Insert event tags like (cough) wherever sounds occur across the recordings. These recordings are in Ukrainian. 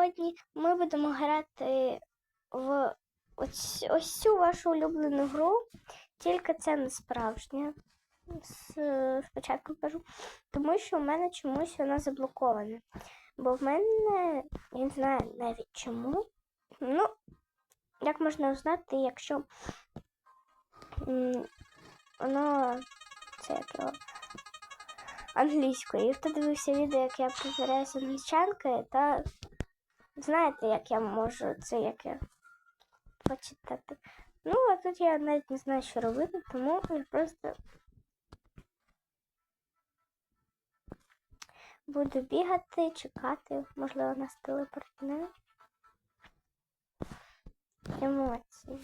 сьогодні ми будемо грати в ось, ось цю вашу улюблену гру, тільки це не справжня. Спочатку кажу, тому що в мене чомусь вона заблокована. Бо в мене, я не знаю навіть чому. Ну, як можна узнати, якщо воно це як його, англійською. І хто дивився відео, як я повторяюся англічанкою, та знаєте, як я можу це як я почитати. Ну, а тут я навіть не знаю, що робити, тому я просто буду бігати, чекати, можливо, нас телепортне. Емоції.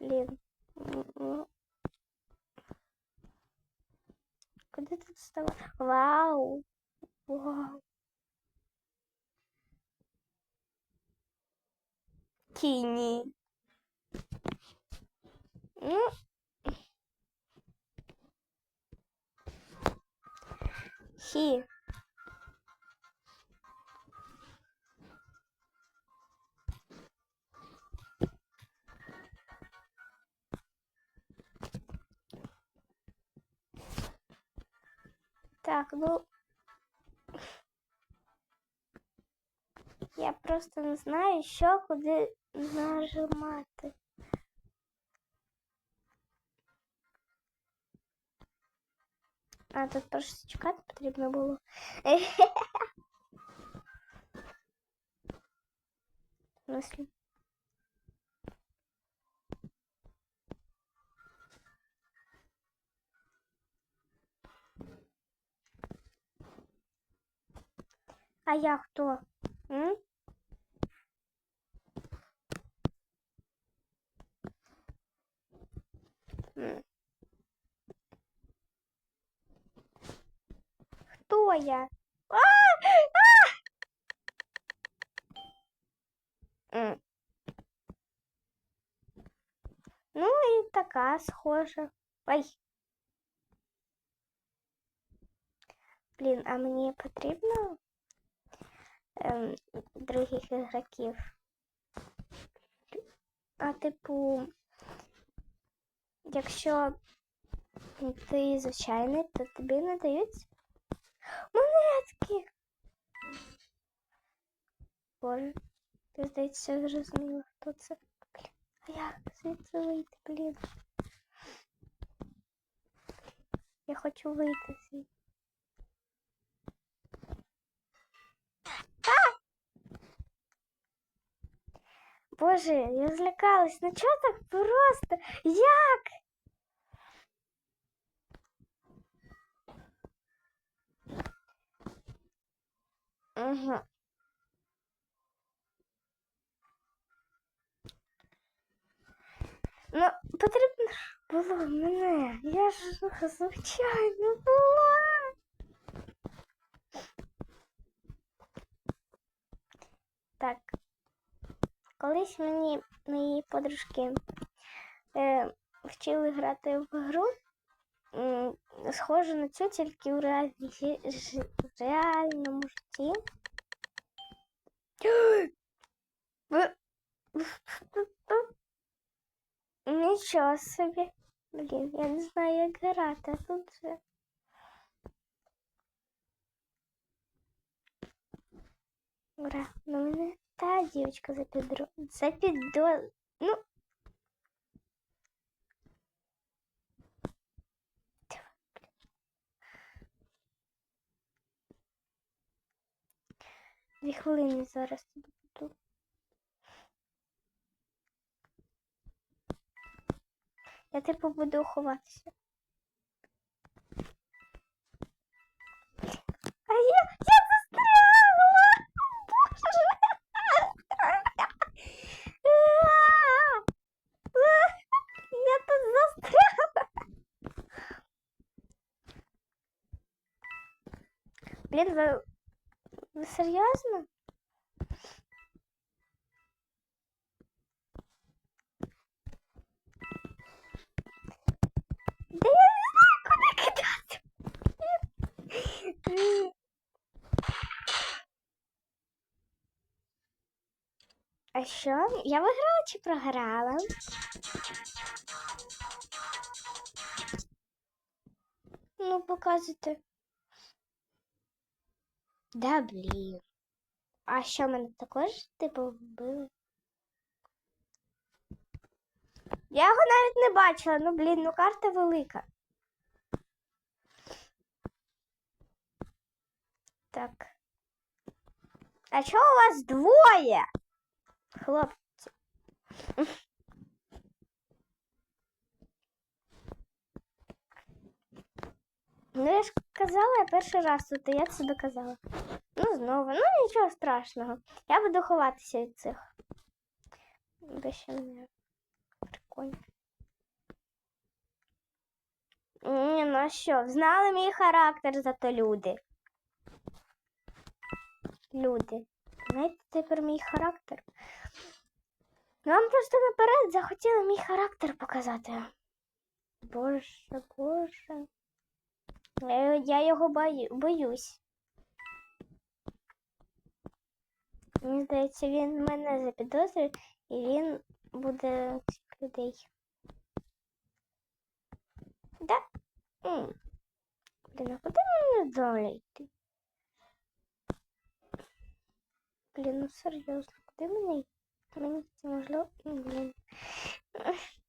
Блін. Куди тут вставати? Вау! Вау! Тіні. Ну. Хі. Так, ну. Я просто не знаю, що куди нажимати. А, тут просто чекати потрібно було. (laughs) Смысле? А я хто? М? М. я? А! А! Ну і така схожа. Ой. Блін, а мені потрібно ем, других ігроків. А типу, якщо ти звичайний, то тобі не дають монетки. Боже, ти здається, зрозуміла, хто це. Блін, а як звідси вийти, блін? Я хочу вийти звідси. Боже, я злякалась. Ну чого так просто? Як? Угу. Ну, потрібно було мене. Я ж звичайно була. Так. Колись мені мої подружки е, вчили грати в гру, м, схожу на цю, тільки в реальній жи- жи- в реальному житті. Ви- Нічого собі. Блін, я не знаю, як грати, а тут же. Ура, ну мене та дівчинка запідро... запідо... Ну. Дві хвилини зараз буду. Я типу буду ховатися. А я, я застрягла! Боже! Я тут застрягла! Блін, ви серйозно? Да я не знаю, куди кидати. А що? Я виграла чи програла? Ну, показуйте. Да, блін. А що мене також типу вбили? Я його навіть не бачила, ну блін, ну карта велика. Так. А чого у вас двоє? Хлопці. Ну, я ж казала, я перший раз тут, і я це доказала. Ну, знову, ну нічого страшного. Я буду ховатися від цих. Де ще мене прикольно. Ні, ну що, знали мій характер, зато люди. Люди. Знаєте тепер мій характер? Вам просто наперед захотіли мій характер показати. Боже, боже. Я, я його бою, боюсь. Мені здається, він мене запідозрює і він буде цих людей. Да? М. Блін, а куди мені далі йти? Блін, ну серйозно, куди мені йти? Мені це можливо. Блін. (gasps)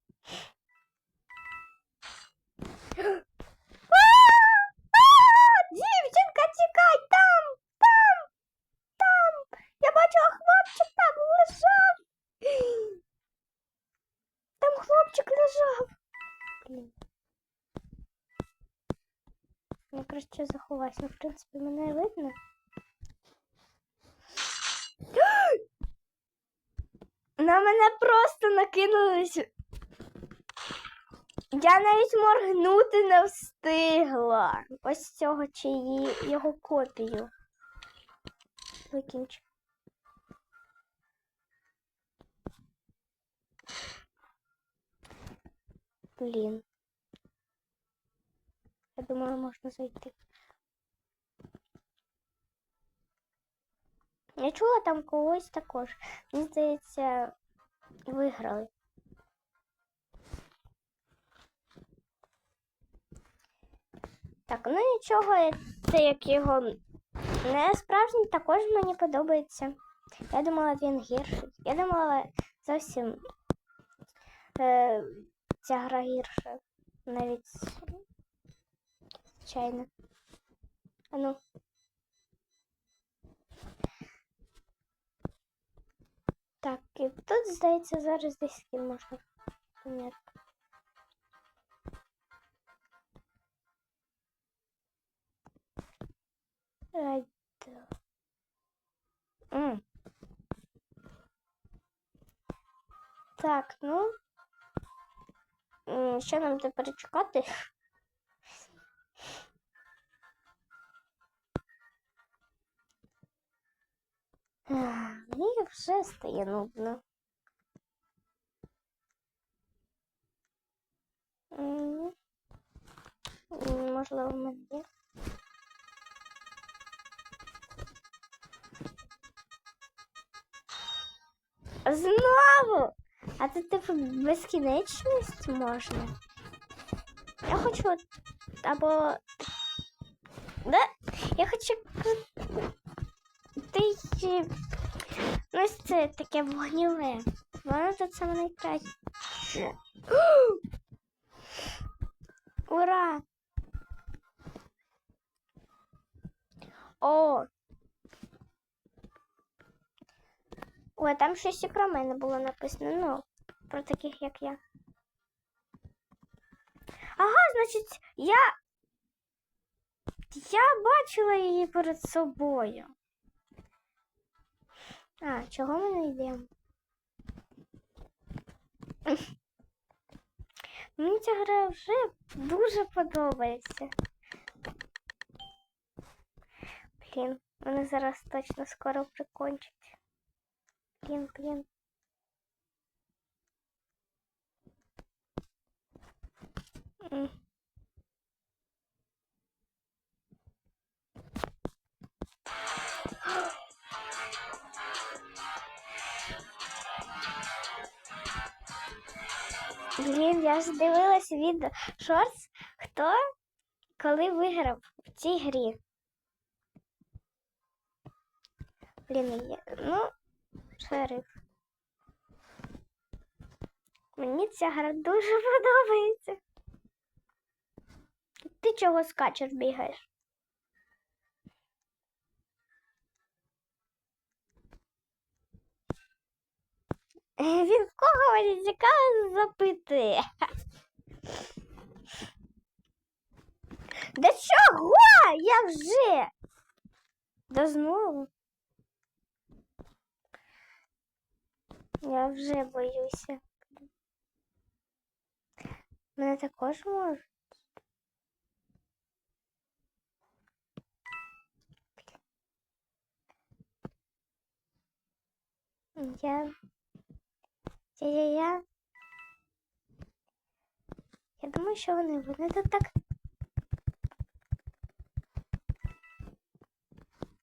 краще заховаюсь, ну, в принципі, мене видно. (gasps) На мене просто накинулись. Я навіть моргнути не встигла. Ось цього чи її, його копію. Викінчу. Блін. Я думаю, можна зайти. Я чула там когось також. Мені здається, виграли. Так, ну нічого, це як його не справжній також мені подобається. Я думала, він гірший. Я думала зовсім е, ця гра гірша. Навіть звичайно. А ну. Так, і тут, здається, зараз десь скін можна поміряти. М. Так, ну. Що нам тепер чекати? Мені вже стає нудно. Можливо, в мене є. Знову! А це типу безкінечність можна. Я хочу або. Да? Я хочу. Ну, ось це таке вогніве. Воно тут саме найкраще. (gasps) Ура! О! Ой, там щось і про мене було написано, ну, про таких, як я. Ага, значить, я. Я бачила її перед собою. А, чого ми не йдемо? Мені ця гра вже дуже подобається. Блін, вони зараз точно скоро прикончать. Блін, блін. М. Блін, дивилась відео шортс, хто коли виграв в цій грі. Блін, я... ну, шериф. Мені ця гра дуже (laughs) подобається. Ти чого скачеш, бігаєш? Е, Він в кого цікаво запитує? Да чого? Я вже. Да знову. Я вже боюся. Мене також можуть. Я. Я, я, думаю, що вони тут так.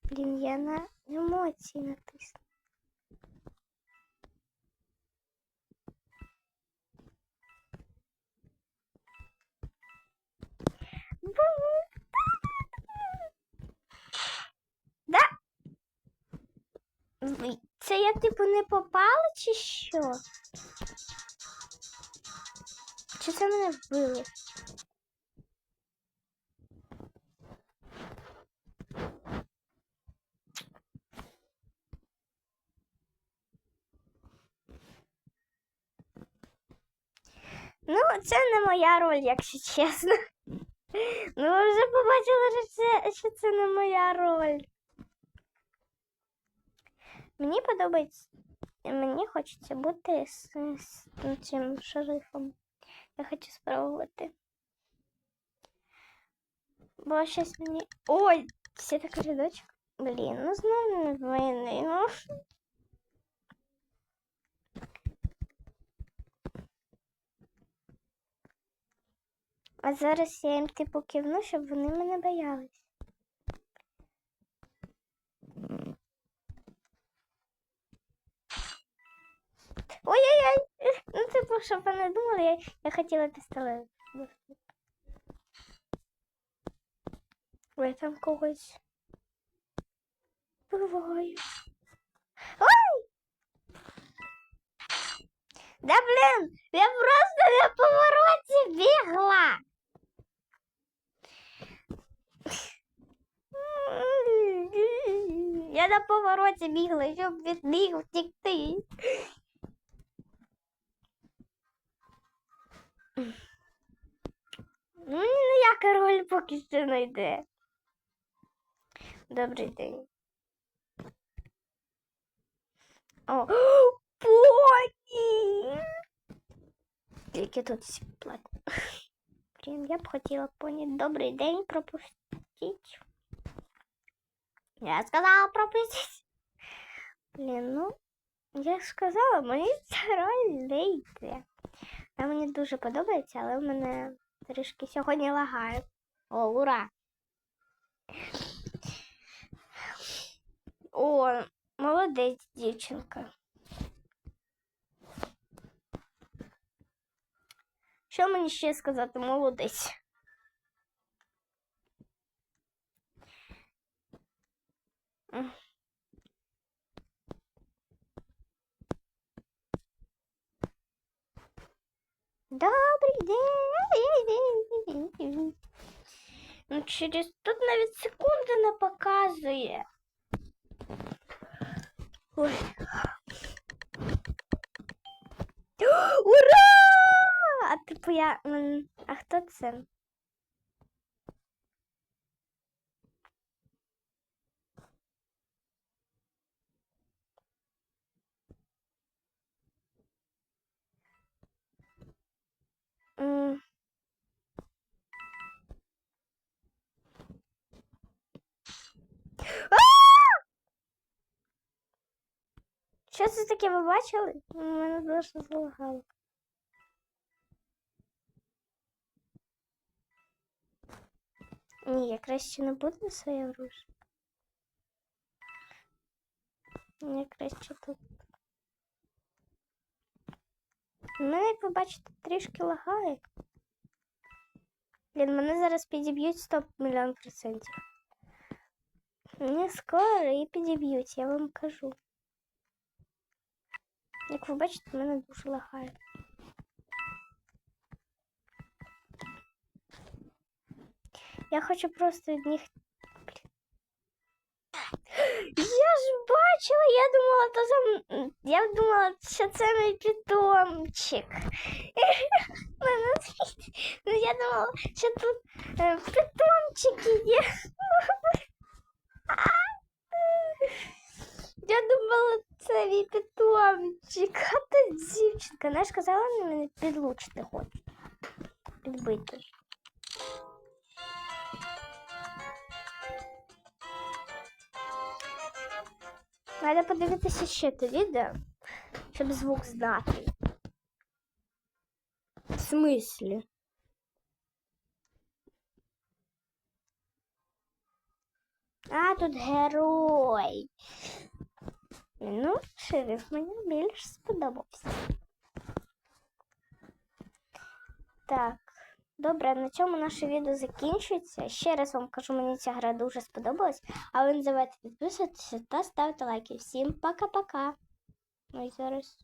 Блін, я на емоції натисну. Це я типу не попала чи що? Чи це мене вбили? Ну, це не моя роль, якщо чесно. Ну, ви вже побачили, що це, що це не моя роль. Мені подобається. Мені хочеться бути з, з цим шерифом. Я хочу спробувати. Бо щось мені. Ой! Все так рядочок. Блін, ну знову не винний. Ну. А зараз я їм типу кивну, щоб вони мене боялись. Ой-ой-ой! Ну, типу, щоб вони думали, я, я хотіла пістолет. Ой, там когось. Буває. Ой! Да блін! Я просто на повороті бігла. Я на повороті бігла, щоб від них втекти. Ну, ніяка роль поки що не йде. Добрий день. О, (gasps) поні! Тільки тут всі платні. (laughs) Блін, я б хотіла поні. Добрий день пропустіть. Я сказала пропустіть. Блін, ну, я ж сказала, мені ця роль не йде. Вона мені дуже подобається, але в мене трішки сьогодні лагає. О, ура! О, молодець, дівчинка. Що мені ще сказати, молодець? Добрий день. Ну, через тут навіть секунди не показує. Ой. (gasps) Ура! А типу я. А хто це? М. А! Що це таке ви бачили? У мене дуже залагало. Ні, я краще не буду своє оружие. Я краще тут. У мене, як ви бачите, трішки лагає. Блін, мене зараз підіб'ють 100 мільйон процентів. Мені скоро і підіб'ють, я вам кажу. Як ви бачите, мене дуже лагає. Я хочу просто від них. Я ж бачила, я думала, то сам. Я думала, що це мій питомчик. (laughs) Ну, я думала, що тут е, питомчики є. (laughs) Я думала, це мій питомчик. А ти дівчинка. Вона ж казала на мене підлучити хоче. Підбити. Треба подивитися ще те відео, щоб звук знати. В смислі? А, тут герой. Ну, шериф мені більш сподобався. Так, добре, на цьому наше відео закінчується. Ще раз вам кажу, мені ця гра дуже сподобалась. А ви не забувайте підписуватися та ставити лайки. Всім пока-пока. Ну і зараз.